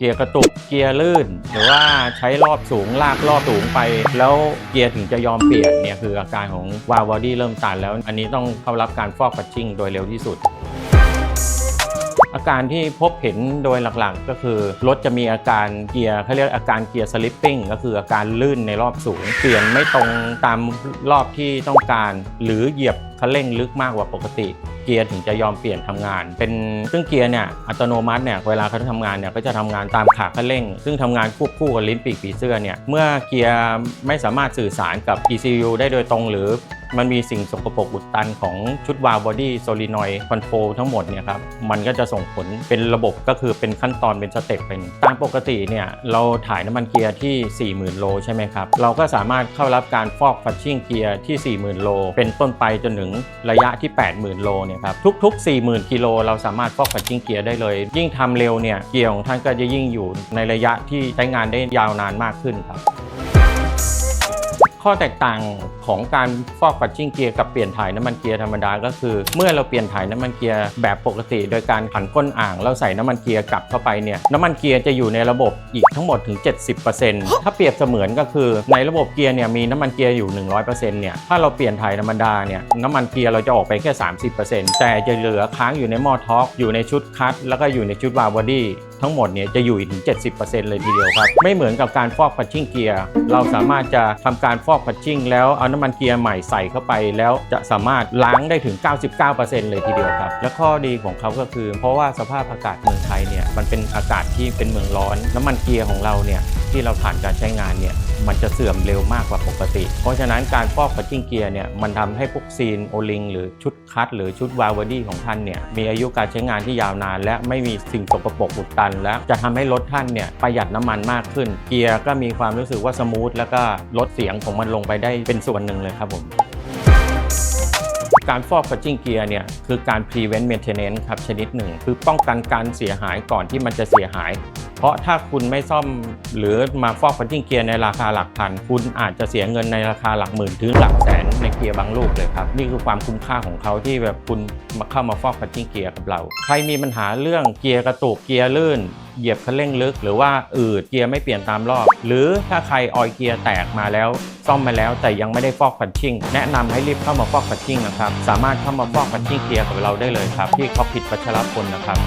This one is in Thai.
เกียร์กระตุกเกียร์ลื่น หรือว่าใช้รอบสูงลากรอบสูงไป แล้วเกียร์ถึงจะยอมเปลี่ยนเนี่ยคืออาการของวาล์วบอดี้เริ่มตันแล้ว อันนี้ต้องเข้ารับการฟอกปัชชิ่งโดยเร็วที่สุดอาการที่พบเห็นโดยหลักๆ ก็คือ รถจะมีอาการเกียร์เขาเรียกอาการเกียร์สลิปปิ้งก็คืออาการลื่นในรอบสูง เปลี่ยนไม่ตรงตามรอบที่ต้องการ หรือเหยียบคันเร่งลึกมากกว่าปกติ เกียร์ถึงจะยอมเปลี่ยนทำงาน เป็นซึ่งเกียร์เนี่ยอัตโนมัติเนี่ยเวลาเขาทำงานเนี่ยก็จะทำงานตามขาคันเร่ง ซึ่งทำงานควบคู่กับลิ้นปีกผีเสื้อเนี่ยเมื่อเกียร์ไม่สามารถสื่อสารกับ ECU ได้โดยตรงหรือมันมีสิ่งสกปรกอุดตันของชุดวาล์วบอดี้โซลินอยคอนโทรลทั้งหมดเนี่ยครับมันก็จะส่งผลเป็นระบบก็คือเป็นขั้นตอนเป็นสเต็ปเป็นตามปกติเนี่ยเราถ่ายน้ำมันเกียร์ที่ 40,000 โลใช่ไหมครับ เราก็สามารถเข้ารับการฟอกฟัชชิ่งเกียร์ที่ 40,000 โล เป็นต้นไปจนถึงระยะที่ 80,000 โลเนี่ยครับทุก ๆ 40,000 กิโลเราสามารถฟอกฟัชชิ่งเกียร์ได้เลย ยิ่งทำเร็วเนี่ยเกียร์ของท่านก็จะยิ่งอยู่ในระยะที่ใช้งานได้ยาวนานมากขึ้นครับข้อแตกต่าง ของการฟอกปัดชิ่งเกียร์กับเปลี่ยนถ่ายน้ำมันเกียร์ธรรมดาก็คือ เมื่อเราเปลี่ยนถ่ายน้ำมันเกียร์แบบปกติ โดยการผันก้นอ่างแล้วใส่น้ำมันเกียร์กลับเข้าไปเนี่ยน้ำมันเกียร์จะอยู่ในระบบอีกทั้งหมดถึง 70%ถ้าเปรียบเสมือนก็คือในระบบเกียร์เนี่ยมีน้ำมันเกียร์อยู่ 100%เนี่ยถ้าเราเปลี่ยนถ่ายธรรมดาเนี่ยน้ำมันเกียร์เราจะออกไปแค่ 30%แต่จะเหลือค้างอยู่ในหม้อท็อกอยู่ในชุดคัตแล้วก็อยู่ในชุดวาล์วบอดี้ทั้งหมดเนี่ยจะอยู่ถึง 70%เลยทีเดียวครับ ไม่เหมือนกับการฟอกพัชชิ่งเกียร์ เราสามารถจะทำการฟอกพัชชิ่งแล้วเอาน้ำมันเกียร์ใหม่ใส่เข้าไป แล้วจะสามารถล้างได้ถึง 99%เลยทีเดียวครับ และข้อดีของเขาก็คือ เพราะว่าสภาพอากาศเมืองไทยเนี่ยมันเป็นอากาศที่เป็นเมืองร้อน น้ำมันเกียร์ของเราเนี่ยที่เราผ่านการใช้งานเนี่ยมันจะเสื่อมเร็วมากกว่าปกติ เพราะฉะนั้นการฟอกพัชชิ่งเกียร์เนี่ยมันทำให้พวกซีนโอลิงหรือชุดคัตหรือชุดวาล์วอดี้ของท่านเนี่ยมีอายุการใช้งานที่ยาวนาน และไม่มีสิ่งสกปรกอุดตัน และจะทำให้รถท่านเนี่ยประหยัดน้ำมันมากขึ้น เกียร์ก็มีความรู้สึกว่าสมูทแล้วก็ลดเสียงของมันลงไปได้เป็นส่วนหนึ่งเลยครับผม การฟอกพัชชิ่งเกียร์เนี่ยคือการ prevent maintenance ครับชนิดหนึ่ง คือป้องกันการเสียหายก่อนที่มันจะเสียหาย เพราะถ้าคุณไม่ซ่อมหรือมาฟอกพัชชิ่งเกียร์ในราคาหลักพัน คุณอาจจะเสียเงินในราคาหลักหมื่นถึงหลักแสนในเกียร์บางลูกเลยครับ นี่คือความคุ้มค่าของเขาที่แบบคุณมาเข้ามาฟอกพัชชิ่งเกียร์กับเรา ใครมีปัญหาเรื่องเกียร์กระตุกเกียร์ลื่น เหยียบคันเร่งลึก หรือว่าอืดเกียร์ไม่เปลี่ยนตามรอบ หรือถ้าใครออยเกียร์แตกมาแล้ว ซ่อมมาแล้วแต่ยังไม่ได้ฟอกพัชชิ่ง แนะนำให้รีบเข้ามาฟอกพัชชิ่งนะครับ สามารถเข้ามาฟอกพัชชิ่งเกียร์กับเราได้เลยครับ ที่คอพิทพัชรพลนะครับ